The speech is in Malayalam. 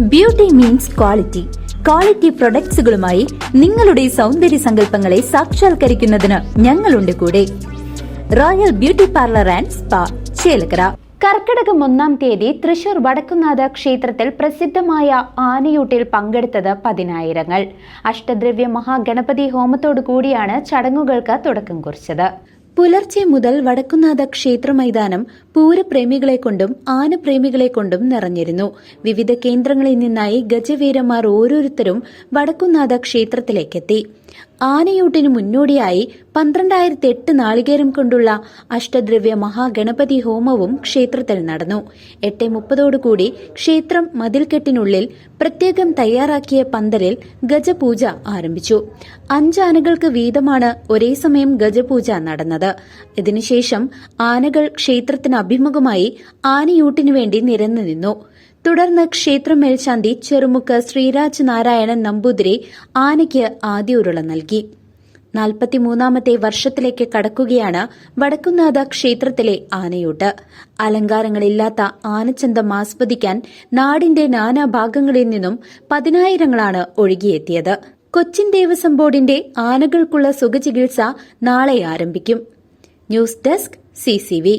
ബ്യൂട്ടി മീൻസ് ക്വാളിറ്റി ക്വാളിറ്റി പ്രൊഡക്ട്സുകളുമായി നിങ്ങളുടെ സൗന്ദര്യ സങ്കല്പങ്ങളെ സാക്ഷാത്കരിക്കുന്നതിന് ഞങ്ങളുണ്ട് കൂടെ. Royal beauty parlour and spa Chelakkara. കർക്കിടകം ഒന്നാം തീയതി തൃശൂർ വടക്കുന്നാഥ ക്ഷേത്രത്തിൽ പ്രസിദ്ധമായ ആനയൂട്ടിൽ പങ്കെടുത്തത് പതിനായിരങ്ങൾ. അഷ്ടദ്രവ്യ മഹാഗണപതി ഹോമത്തോടു കൂടിയാണ് ചടങ്ങുകൾക്ക് തുടക്കം കുറിച്ചത്. പുലർച്ചെ മുതൽ വടക്കുന്നാഥ ക്ഷേത്ര മൈതാനം പൂരപ്രേമികളെ കൊണ്ടും ആനപ്രേമികളെ കൊണ്ടും നിറഞ്ഞിരുന്നു. വിവിധ കേന്ദ്രങ്ങളിൽ നിന്നായി ഗജവീരന്മാർ ഓരോരുത്തരും വടക്കുന്നാഥ ക്ഷേത്രത്തിലേക്കെത്തി. ആനയൂട്ടിന് മുന്നോടിയായി പന്ത്രണ്ടായിരത്തി എട്ട് നാളികേരം കൊണ്ടുള്ള അഷ്ടദ്രവ്യ മഹാഗണപതി ഹോമവും ക്ഷേത്രത്തിൽ നടന്നു. എട്ട് മുപ്പതോടുകൂടി ക്ഷേത്രം മതിൽക്കെട്ടിനുള്ളിൽ പ്രത്യേകം തയ്യാറാക്കിയ പന്തലിൽ ഗജപൂജ ആരംഭിച്ചു. അഞ്ചാനകൾക്ക് വീതമാണ് ഒരേ സമയം ഗജപൂജ നടന്നത്. ഇതിനുശേഷം ആനകൾ ക്ഷേത്രത്തിന് അഭിമുഖമായി ആനയൂട്ടിനു വേണ്ടി നിരന്നു നിന്നു. തുടർന്ന് ക്ഷേത്രം മേൽശാന്തി ചെറുമുക്ക് ശ്രീരാജ് നാരായണൻ നമ്പൂതിരി ആനയ്ക്ക് ആദ്യ ഉരുള നൽകി. നാൽപ്പത്തിമൂന്നാമത്തെ വർഷത്തിലേക്ക് കടക്കുകയാണ് വടക്കുന്നാഥ ക്ഷേത്രത്തിലെ ആനയൂട്ട്. അലങ്കാരങ്ങളില്ലാത്ത ആനച്ചന്തം ആസ്വദിക്കാൻ നാടിന്റെ നാനാഭാഗങ്ങളിൽ നിന്നും പതിനായിരങ്ങളാണ് ഒഴുകിയെത്തിയത്. കൊച്ചിൻ ദേവസ്വം ബോർഡിന്റെ ആനകൾക്കുള്ള സുഖചികിത്സ നാളെ ആരംഭിക്കും. News desk CCV